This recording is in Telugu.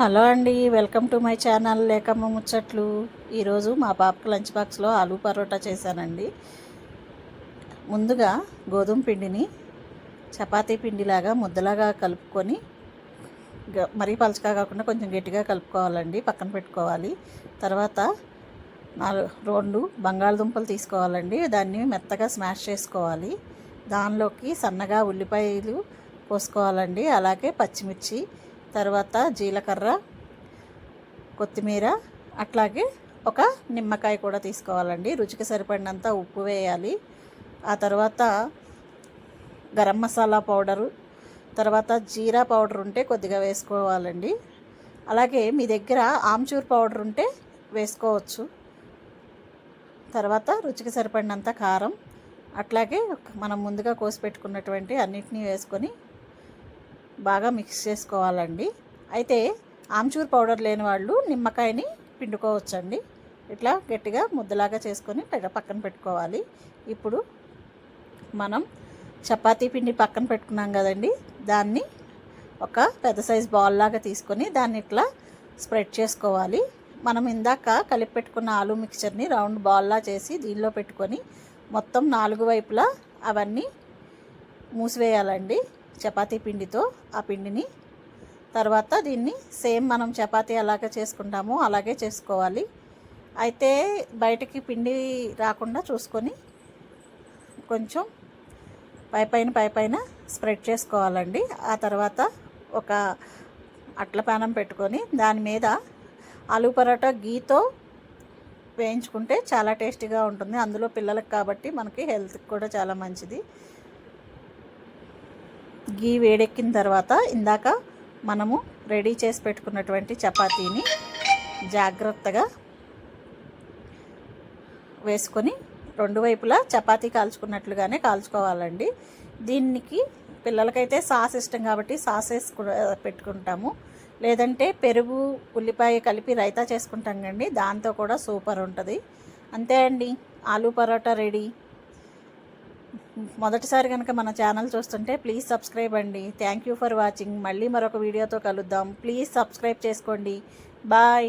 హలో అండి welcome to my channel Lekamma ముచ్చట్లు. ఈరోజు మా పాపకు లంచ్ బాక్స్లో ఆలూ పరోటా చేశానండి. ముందుగా గోధుమ పిండిని చపాతీ పిండిలాగా ముద్దలాగా కలుపుకొని గ- మరీ పలచగా కాకుండా కొంచెం గట్టిగా కలుపుకోవాలండి పక్కన పెట్టుకోవాలి. తర్వాత నాలుగు రెండు బంగాళదుంపలు తీసుకోవాలండి దాన్ని మెత్తగా స్మాష్ చేసుకోవాలి. దానిలోకి సన్నగా ఉల్లిపాయలు పోసుకోవాలండి అలాగే పచ్చిమిర్చి తర్వాత జీలకర్ర కొత్తిమీర అట్లాగే ఒక నిమ్మకాయ కూడా తీసుకోవాలండి. రుచికి సరిపడినంత ఉప్పు వేయాలి. ఆ తర్వాత గరం మసాలా పౌడరు తర్వాత జీరా పౌడర్ ఉంటే కొద్దిగా వేసుకోవాలండి. అలాగే మీ దగ్గర ఆమ్చూర్ పౌడర్ ఉంటే వేసుకోవచ్చు. తర్వాత రుచికి సరిపడినంత కారం అట్లాగే మనం ముందుగా కోసి పెట్టుకున్నటువంటి అన్నిటినీ వేసుకొని బాగా మిక్స్ చేసుకోవాలండి. అయితే ఆమ్చూర్ పౌడర్ లేని వాళ్ళు నిమ్మకాయని పిండుకోవచ్చండి. ఇట్లా గట్టిగా ముద్దలాగా చేసుకొని పక్కన పెట్టుకోవాలి. ఇప్పుడు మనం చపాతీ పిండి పక్కన పెట్టుకున్నాం కదండి. దాన్ని ఒక పెద్ద సైజ్ బాల్ లాగా తీసుకొని దాన్ని ఇట్లా స్ప్రెడ్ చేసుకోవాలి. మనం ఇందాక కలిపి పెట్టుకున్న ఆలు మిక్చర్ని రౌండ్ బాల్లా చేసి దీనిలో పెట్టుకొని మొత్తం నాలుగు వైపులా అవన్నీ మూసివేయాలండి. చపాతీ పిండితో ఆ పిండిని. తర్వాత దీన్ని సేమ్ మనం చపాతీ ఎలాగ చేసుకుంటామో అలాగే చేసుకోవాలి. అయితే బయటకి పిండి రాకుండా చూసుకొని కొంచెం పైపైన పైపైన స్ప్రెడ్ చేసుకోవాలండి. ఆ తర్వాత ఒక అట్ల పానం పెట్టుకొని దాని మీద ఆలు పరోటా గీతో వేయించుకుంటే చాలా టేస్టీగా ఉంటుంది. అందులో పిల్లలకు కాబట్టి మనకి హెల్త్కి కూడా చాలా మంచిది. గీ వేడెక్కిన తర్వాత ఇందాక మనము రెడీ చేసి పెట్టుకున్నటువంటి చపాతీని జాగ్రత్తగా వేసుకొని రెండు వైపులా చపాతీ కాల్చుకున్నట్లుగానే కాల్చుకోవాలండి. దీనికి పిల్లలకైతే సాస్ ఇష్టం కాబట్టి సాస్ వేసుకు పెట్టుకుంటాము. లేదంటే పెరుగు ఉల్లిపాయ కలిపి రైతా చేసుకుంటాం కండి దాంతో కూడా సూపర్ ఉంటుంది. అంతే అండి. ఆలూ పరోటా రెడీ. మొదటిసారి కనుక మన ఛానల్ చూస్తుంటే ప్లీజ్ సబ్స్క్రైబ్ అండి. థ్యాంక్ యూ ఫర్ వాచింగ్ మళ్ళీ మరొక వీడియోతో కలుద్దాం. ప్లీజ్ సబ్స్క్రైబ్ చేసుకోండి. బాయ్